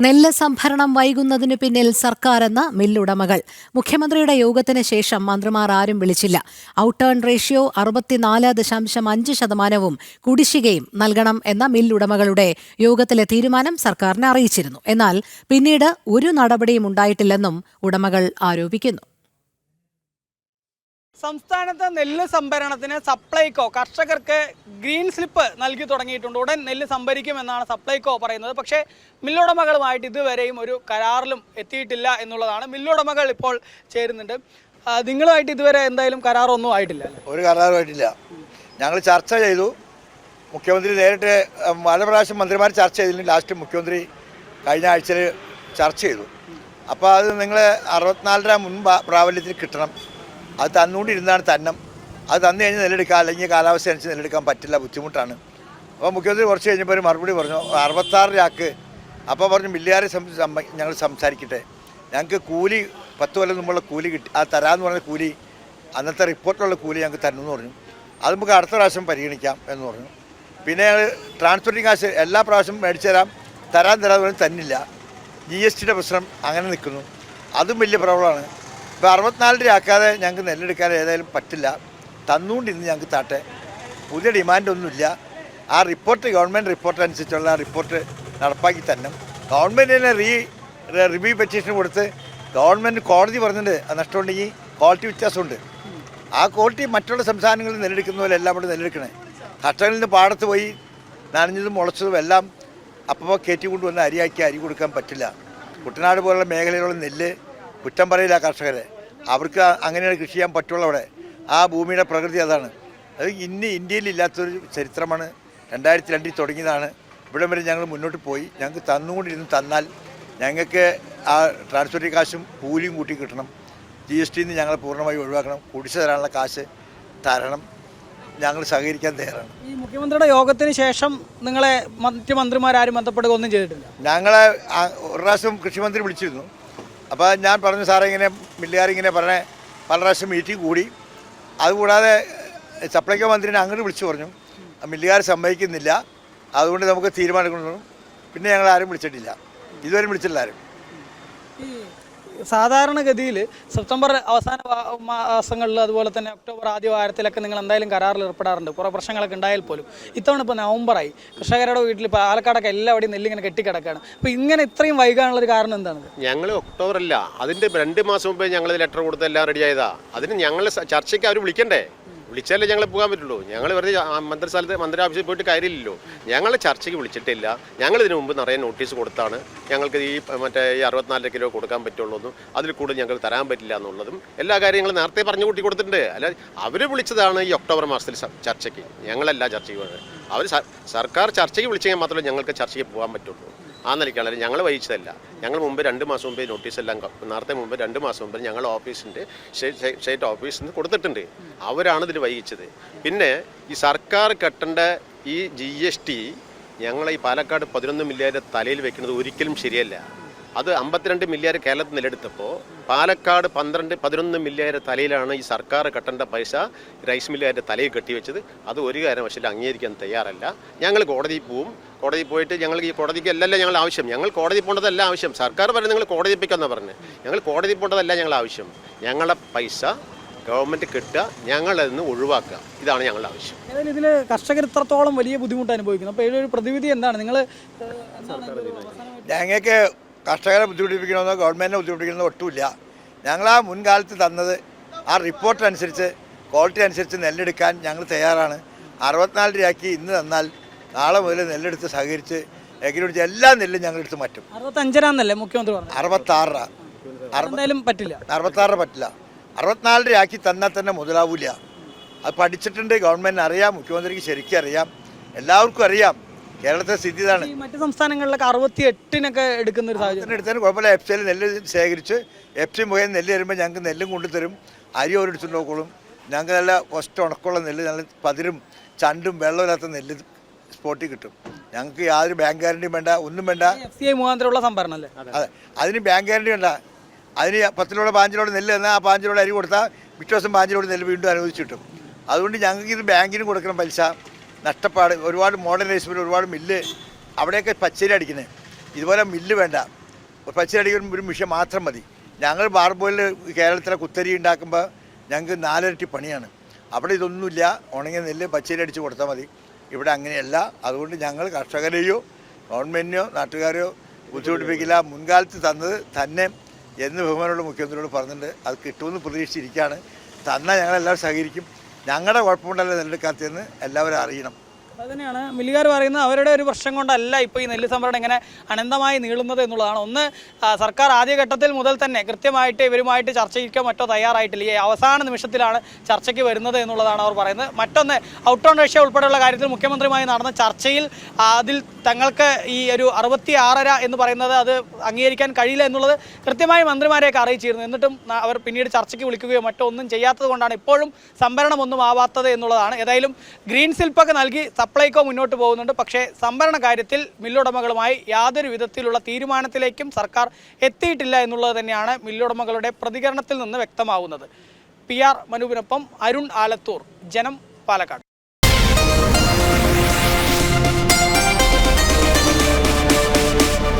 നെല്ല് സംഭരണം വൈകുന്നതിന് പിന്നിൽ സർക്കാരെന്ന മില്ലുടമകൾ. മുഖ്യമന്ത്രിയുടെ യോഗത്തിന് ശേഷം മന്ത്രിമാർ ആരും വിളിച്ചില്ല. ഔട്ടേൺ റേഷ്യോ അറുപത്തിനാല് ദശാംശം അഞ്ച് ശതമാനവും കുടിശ്ശികയും നൽകണം എന്ന മില്ലുടമകളുടെ യോഗത്തിലെ തീരുമാനം സർക്കാരിനെ അറിയിച്ചിരുന്നു. എന്നാൽ പിന്നീട് ഒരു നടപടിയും ഉണ്ടായിട്ടില്ലെന്നും ഉടമകൾ ആരോപിക്കുന്നു. സംസ്ഥാനത്ത് നെല്ല് സംഭരണത്തിന് സപ്ലൈകോ കർഷകർക്ക് ഗ്രീൻ സ്ലിപ്പ് നൽകി തുടങ്ങിയിട്ടുണ്ട്. ഉടൻ നെല്ല് സംഭരിക്കുമെന്നാണ് സപ്ലൈകോ പറയുന്നത്. പക്ഷേ മില്ലുടമകളുമായിട്ട് ഇതുവരെയും ഒരു കരാറിലും എത്തിയിട്ടില്ല എന്നുള്ളതാണ് മില്ലുടമകൾ ഇപ്പോൾ ചേരുന്നുണ്ട്. നിങ്ങളുമായിട്ട് ഇതുവരെ എന്തായാലും കരാറൊന്നും ആയിട്ടില്ല ഒരു കരാറുമായിട്ടില്ല ഞങ്ങൾ ചർച്ച ചെയ്തു. മുഖ്യമന്ത്രി നേരിട്ട് പല പ്രാവശ്യം മന്ത്രിമാർ ചർച്ച ചെയ്തിരുന്നു. ലാസ്റ്റ് മുഖ്യമന്ത്രി കഴിഞ്ഞ ആഴ്ചയിൽ ചർച്ച ചെയ്തു. അപ്പോൾ അത് നിങ്ങൾ അറുപത്തിനാലര മുൻ പ്രാ- പ്രാബല്യത്തിൽ കിട്ടണം. അത് തന്നുകൊണ്ടിരുന്നാണ് തന്നം. അത് തന്നു കഴിഞ്ഞ് നെല്ലെടുക്കാം അല്ലെങ്കിൽ കാലാവസ്ഥ അനുസരിച്ച് നെല്ലെടുക്കാൻ പറ്റില്ല ബുദ്ധിമുട്ടാണ്. അപ്പോൾ മുഖ്യമന്ത്രി കുറച്ച് കഴിഞ്ഞപ്പോൾ ഒരു മറുപടി പറഞ്ഞു അറുപത്താറ് രാക്ക് അപ്പോൾ പറഞ്ഞു മില്ലുകാരെ ഞങ്ങൾ സംസാരിക്കട്ടെ. ഞങ്ങൾക്ക് കൂലി പത്ത് കൊല്ലം മുമ്പുള്ള കൂലി കിട്ടി ആ തരാമെന്ന് പറഞ്ഞ കൂലി അന്നത്തെ റിപ്പോർട്ടിലുള്ള കൂലി ഞങ്ങൾക്ക് തരണമെന്ന് പറഞ്ഞു. അത് നമുക്ക് അടുത്ത പ്രാവശ്യം പരിഗണിക്കാം എന്ന് പറഞ്ഞു. പിന്നെ ഞങ്ങൾ ട്രാൻസ്പോർട്ടിങ് കാശ് എല്ലാ പ്രാവശ്യം മേടിച്ചു തരാം തരാൻ തരാമെന്ന് പറഞ്ഞ് തന്നില്ല. ജി എസ് ടിയുടെ പ്രശ്നം അങ്ങനെ നിൽക്കുന്നു. അതും വലിയ പ്രോബ്ലമാണ് ഇപ്പോൾ അറുപത്തിനാല് രൂപയാക്കാതെ ഞങ്ങൾക്ക് നെല്ലെടുക്കാൻ ഏതായാലും പറ്റില്ല. തന്നുകൊണ്ടിന്ന് ഞങ്ങൾക്ക് താട്ടെ. പുതിയ ഡിമാൻഡൊന്നുമില്ല ആ റിപ്പോർട്ട് ഗവൺമെന്റ് റിപ്പോർട്ട് അനുസരിച്ചുള്ള റിപ്പോർട്ട് നടപ്പാക്കി തന്നെ ഗവൺമെന്റ് തന്നെ റീ റിവ്യൂ പെറ്റീഷൻ കൊടുത്ത് ഗവൺമെന്റ് കോടതി പറഞ്ഞിട്ടുണ്ട്. അത് നഷ്ടമുണ്ടെങ്കിൽ ക്വാളിറ്റി വ്യത്യാസമുണ്ട്. ആ ക്വാളിറ്റി മറ്റുള്ള സംസ്ഥാനങ്ങളിൽ നെല്ലെടുക്കുന്ന പോലെ എല്ലാം ഇവിടെ നെല്ലെടുക്കണേ. കർഷകരിൽ നിന്ന് പാടത്ത് പോയി നനഞ്ഞതും മുളച്ചതും എല്ലാം അപ്പോൾ കയറ്റി കൊണ്ടുവന്ന് അരിയാക്കി അരി കൊടുക്കാൻ പറ്റില്ല. കുട്ടനാട് പോലുള്ള മേഖലയിലുള്ള നെല്ല് കുറ്റം പറയില്ല കർഷകരെ. അവർക്ക് അങ്ങനെയാണ് കൃഷി ചെയ്യാൻ പറ്റുള്ളൂ അവിടെ. ആ ഭൂമിയുടെ പ്രകൃതി അതാണ്. അത് ഇന്ന് ഇന്ത്യയിൽ ഇല്ലാത്തൊരു ചരിത്രമാണ്. രണ്ടായിരത്തി രണ്ടിൽ തുടങ്ങിയതാണ്. ഇവിടം വരെ ഞങ്ങൾ മുന്നോട്ട് പോയി. ഞങ്ങൾക്ക് തന്നുകൊണ്ടിരുന്ന് തന്നാൽ ഞങ്ങൾക്ക് ആ ട്രാൻസ്പോർട്ടിംഗ് കാശും കൂലിയും കൂട്ടി കിട്ടണം. ജി എസ് ടിയിൽ നിന്ന് ഞങ്ങൾ പൂർണമായി ഒഴിവാക്കണം. കുടിശ്ശ തരാനുള്ള കാശ് തരണം. ഞങ്ങൾ സഹകരിക്കാൻ തയ്യാറാണ്. ഈ മുഖ്യമന്ത്രിയുടെ യോഗത്തിന് ശേഷം നിങ്ങളെ മറ്റ് മന്ത്രിമാരാരും ബന്ധപ്പെടുക ഒന്നും ചെയ്തിട്ടില്ല? ഞങ്ങളെ ഒരു പ്രാവശ്യം കൃഷിമന്ത്രി വിളിച്ചിരുന്നു. അപ്പോൾ ഞാൻ പറഞ്ഞു സാറേ ഇങ്ങനെ മില്ലുകാരിങ്ങനെ പറഞ്ഞ പല പ്രാവശ്യം മീറ്റിംഗ് കൂടി. അതുകൂടാതെ സപ്ലൈകോ മന്ത്രിനെ അങ്ങോട്ട് വിളിച്ചു പറഞ്ഞു. മില്ലുകാർ സമ്മതിക്കുന്നില്ല. അതുകൊണ്ട് നമുക്ക് തീരുമാനിക്കണം പിന്നെ ഞങ്ങൾ ആരും വിളിച്ചിട്ടില്ല. ഇതുവരെ വിളിച്ചിട്ടില്ല ആരും. സാധാരണഗതിയിൽ സെപ്റ്റംബർ അവസാന മാസങ്ങളിൽ അതുപോലെ തന്നെ ഒക്ടോബർ ആദ്യ വാരത്തിലൊക്കെ നിങ്ങൾ എന്തായാലും കരാറിൽ ഏർപ്പെടാറുണ്ട്. കുറേ പ്രശ്നങ്ങളൊക്കെ ഉണ്ടായാൽ പോലും. ഇത്തവണ ഇപ്പോൾ നവംബറായി. കർഷകരുടെ വീട്ടിൽ പാലക്കാടൊക്കെ എല്ലാവിടെയും നെല്ലിങ്ങനെ കെട്ടിക്കിടക്കുകയാണ് അപ്പോൾ ഇങ്ങനെ ഇത്രയും വൈകാനുള്ളൊരു കാരണം എന്താണ്? ഞങ്ങൾ ഒക്ടോബർ അല്ല അതിന്റെ രണ്ട് മാസം മുമ്പേ ഞങ്ങൾ ലെറ്റർ കൊടുത്ത് എല്ലാം റെഡി ആയതാ. അതിന് ഞങ്ങൾ ചർച്ചയ്ക്ക് അവർ വിളിക്കണ്ടേ? വിളിച്ചാലേ ഞങ്ങളെ പോകാൻ പറ്റുള്ളൂ. ഞങ്ങൾ വെറുതെ ആ മന്ത്രിസ്ഥലത്ത് മന്ത്രി ഓഫീസിൽ പോയിട്ട് കാര്യമില്ലല്ലോ. ഞങ്ങളെ ചർച്ചയ്ക്ക് വിളിച്ചിട്ടില്ല. ഞങ്ങൾ ഇതിനു മുമ്പ് നിറയെ നോട്ടീസ് കൊടുത്താണ്. ഞങ്ങൾക്ക് ഈ മറ്റേ ഈ അറുപത്തിനാല് കിലോ കൊടുക്കാൻ പറ്റുള്ളൂ അതിൽ കൂടുതൽ ഞങ്ങൾ തരാൻ പറ്റില്ല എന്നുള്ളതും എല്ലാ കാര്യങ്ങളും നേരത്തെ പറഞ്ഞു കൂട്ടി കൊടുത്തിട്ടുണ്ട്. അല്ല അവർ വിളിച്ചതാണ് ഈ ഒക്ടോബർ മാസത്തിൽ ചർച്ചയ്ക്ക്. ഞങ്ങളല്ല ചർച്ചയ്ക്ക് അവർ സർക്കാർ ചർച്ചയ്ക്ക് വിളിച്ചെങ്കിൽ മാത്രമേ ഞങ്ങൾക്ക് ചർച്ചയ്ക്ക് പോകാൻ പറ്റുള്ളൂ. ആ നിലയ്ക്കാണ് ഞങ്ങൾ വഹിച്ചതല്ല. ഞങ്ങൾ മുമ്പ് രണ്ട് മാസം മുമ്പേ നോട്ടീസ് എല്ലാം നേരത്തെ മുമ്പ് രണ്ട് മാസം മുമ്പ് ഞങ്ങൾ ഓഫീസിന്റെ സ്റ്റേറ്റ് ഓഫീസിൽ നിന്ന് കൊടുത്തിട്ടുണ്ട്. അവരാണ് ഇതിന് വഹിച്ചത്. പിന്നെ ഈ സർക്കാർ കെട്ടേണ്ട ഈ ജി എസ് ടി ഞങ്ങളെ ഈ പാലക്കാട് പതിനൊന്ന് മില്യന്റെ തലയിൽ വെക്കുന്നത് ഒരിക്കലും ശരിയല്ല. അത് അമ്പത്തിരണ്ട് മില്യർ കേരളത്തിൽ നിലെടുത്തപ്പോൾ പാലക്കാട് പന്ത്രണ്ട് പതിനൊന്ന് മില്ലിയർ തലയിലാണ് ഈ സർക്കാർ കെട്ടേണ്ട പൈസ റൈസ് മില്ലുകാരുടെ തലയിൽ കെട്ടിവെച്ചത്. അത് ഒരു കാരണവശാലും അംഗീകരിക്കാൻ തയ്യാറല്ല. ഞങ്ങൾ കോടതിയിൽ പോവും. കോടതിയിൽ പോയിട്ട് ഞങ്ങൾ ഈ കോടതിക്ക് അല്ലല്ല ഞങ്ങൾ ആവശ്യം. ഞങ്ങൾ കോടതി പോകേണ്ടതല്ല ആവശ്യം. സർക്കാർ പറഞ്ഞ് നിങ്ങൾ കോടതി പിക്കാന്നാണ് പറഞ്ഞത് ഞങ്ങൾ കോടതി പോകേണ്ടതല്ല ഞങ്ങൾ ആവശ്യം. ഞങ്ങളുടെ പൈസ ഗവൺമെന്റ് കിട്ടുക ഞങ്ങളതിന്ന് ഒഴിവാക്കുക. ഇതാണ് ഞങ്ങളുടെ ആവശ്യം. ഏതായാലും ഇതിൽ കർഷകർ ഇത്രത്തോളം വലിയ ബുദ്ധിമുട്ട് അനുഭവിക്കുന്നു. അപ്പോൾ ഇതിലൊരു പ്രതിവിധി എന്താണ്? നിങ്ങൾ ഞങ്ങൾക്ക് കർഷകരെ ബുദ്ധിമുട്ടിപ്പിക്കണമെന്നോ ഗവൺമെന്റിനെ ബുദ്ധിമുട്ടിക്കണമെന്നോ ഒട്ടുമില്ല. ഞങ്ങൾ ആ മുൻകാലത്ത് തന്നത് ആ റിപ്പോർട്ട് അനുസരിച്ച് ക്വാളിറ്റി അനുസരിച്ച് നെല്ലെടുക്കാൻ ഞങ്ങൾ തയ്യാറാണ്. അറുപത്തിനാല് രൂപയ്ക്ക് ഇന്ന് തന്നാൽ നാളെ മുതൽ നെല്ലെടുത്ത് സഹകരിച്ച് എഗ്രിമെന്റ് എല്ലാ നെല്ലും ഞങ്ങൾ എടുത്ത് മാറ്റും. അറുപത്തഞ്ചരാന്നല്ലേ മുഖ്യമന്ത്രി അറുപത്താറര. എന്തായാലും പറ്റില്ല. അറുപത്താറ് പറ്റില്ല. അറുപത്തിനാല് രൂപയ്ക്ക് തന്നാൽ തന്നെ മുതലാവില്ല അത് പഠിച്ചിട്ടുണ്ട് ഗവൺമെന്റിന് അറിയാം മുഖ്യമന്ത്രിക്ക് ശരിക്കും അറിയാം. എല്ലാവർക്കും അറിയാം. കേരളത്തെ സ്ഥിതി ഇതാണ്. ഈ മറ്റു സംസ്ഥാനങ്ങളിലൊക്കെ അറുപത്തി എട്ടിനൊക്കെ എടുക്കുന്ന ഒരു സാഹചര്യം. എടുത്താൽ കുഴപ്പമില്ല. എഫ് സിയിൽ നെല്ല് ശേഖരിച്ച് എഫ് സി മുഖേന നെല്ല് തരുമ്പോൾ ഞങ്ങൾക്ക് നെല്ലും കൊണ്ടുതരും. അരി ഓരെടുത്തുകൊണ്ട് നോക്കോളും. ഞങ്ങൾക്ക് നല്ല ഒറ്റ ഉണക്കമുള്ള നെല്ല് നല്ല പതിരും ചണ്ടും വെള്ളമില്ലാത്ത നെല്ല് സ്പോട്ടിൽ കിട്ടും. ഞങ്ങൾക്ക് യാതൊരു ബാങ്ക് ഗ്യാരണ്ടിയും വേണ്ട ഒന്നും വേണ്ട. എഫ് സി ഐ മുഖാന്തരമുള്ള സംഭരണം അല്ലേ? അതെ. അതിന് ബാങ്ക് ഗ്യാരണ്ടി വേണ്ട. അതിന് പത്തിലൂടെ പാഞ്ചിലൂടെ നെല്ല് തന്നാൽ ആ പാഞ്ചിലൂടെ അരി കൊടുത്താൽ പിറ്റേ ദിവസം പാഞ്ചിലൂടെ നെല്ല് വീണ്ടും അനുവദിച്ചിട്ടും അതുകൊണ്ട് ഞങ്ങൾക്ക് ഇത് ബാങ്കിന് കൊടുക്കണം പലിശ. നഷ്ടപ്പാട് ഒരുപാട് മില്ല് ഒരുപാട് മില്ല് അവിടെയൊക്കെ പച്ചരി അടിക്കുന്നത്. ഇതുപോലെ മില്ല് വേണ്ട. പച്ചരി അടിക്കുന്ന ഒരു മിഷൻ മാത്രം മതി. ഞങ്ങൾ ബാർബോയിൽ കേരളത്തിലെ കുത്തരി ഉണ്ടാക്കുമ്പോൾ ഞങ്ങൾക്ക് നാലരട്ടി പണിയാണ്. അവിടെ ഇതൊന്നുമില്ല. ഉണങ്ങിയ നെല്ല് പച്ചരി അടിച്ച് കൊടുത്താൽ മതി. ഇവിടെ അങ്ങനെയല്ല. അതുകൊണ്ട് ഞങ്ങൾ കർഷകരെയോ ഗവൺമെന്റിനോ നാട്ടുകാരെയോ ബുദ്ധിമുട്ടിപ്പിക്കില്ല. മുൻകാലത്ത് തന്നത് തന്നെ എന്ന് ബഹുമാനോട് മുഖ്യമന്ത്രിയോട് പറഞ്ഞിട്ടുണ്ട്. അത് കിട്ടുമെന്ന് പ്രതീക്ഷിച്ചിരിക്കുകയാണ്. തന്നാൽ ഞങ്ങളെല്ലാവരും സഹകരിക്കും. ഞങ്ങളുടെ കുഴപ്പമുണ്ടല്ലോ നെല്ലെടുക്കാത്തതെന്ന് എല്ലാവരും അറിയണം. അതുതന്നെയാണ് മില്ലുകാർ പറയുന്നത് അവരുടെ ഒരു പ്രശ്നം കൊണ്ടല്ല ഇപ്പോൾ ഈ നെല്ല് സംഭരണം ഇങ്ങനെ അനന്തമായി നീളുന്നത് എന്നുള്ളതാണ്. ഒന്ന് സർക്കാർ ആദ്യഘട്ടത്തിൽ മുതൽ തന്നെ കൃത്യമായിട്ട് ഇവരുമായിട്ട് ചർച്ചയ്ക്കോ മറ്റോ തയ്യാറായിട്ടില്ല. ഈ അവസാന നിമിഷത്തിലാണ് ചർച്ചയ്ക്ക് വരുന്നത് എന്നുള്ളതാണ് അവർ പറയുന്നത്. മറ്റൊന്ന് ഔട്ട് ഓൺ റഷ്യ ഉൾപ്പെടെയുള്ള കാര്യത്തിൽ മുഖ്യമന്ത്രിയുമായി നടന്ന ചർച്ചയിൽ അതിൽ തങ്ങൾക്ക് ഈ ഒരു അറുപത്തി ആറര എന്ന് പറയുന്നത് അത് അംഗീകരിക്കാൻ കഴിയില്ല എന്നുള്ളത് കൃത്യമായി മന്ത്രിമാരെയൊക്കെ അറിയിച്ചിരുന്നു. എന്നിട്ടും അവർ പിന്നീട് ചർച്ചയ്ക്ക് വിളിക്കുകയോ മറ്റോ ഒന്നും ചെയ്യാത്തത് കൊണ്ടാണ് ഇപ്പോഴും സംഭരണം ഒന്നും ആവാത്തത് എന്നുള്ളതാണ്. ഏതായാലും ഗ്രീൻ സിൽപ്പൊക്കെ നൽകി സപ്ലൈകോ മുന്നോട്ട് പോകുന്നുണ്ട്. പക്ഷേ സംഭരണ കാര്യത്തിൽ മില്ലുടമകളുമായി യാതൊരു വിധത്തിലുള്ള തീരുമാനത്തിലേക്കും സർക്കാർ എത്തിയിട്ടില്ല എന്നുള്ളത് തന്നെയാണ് മില്ലുടമകളുടെ പ്രതികരണത്തിൽ നിന്ന് വ്യക്തമാവുന്നത്. പി ആർ മനുവിനൊപ്പം അരുൺ ആലത്തൂർ ജനം പാലക്കാട്.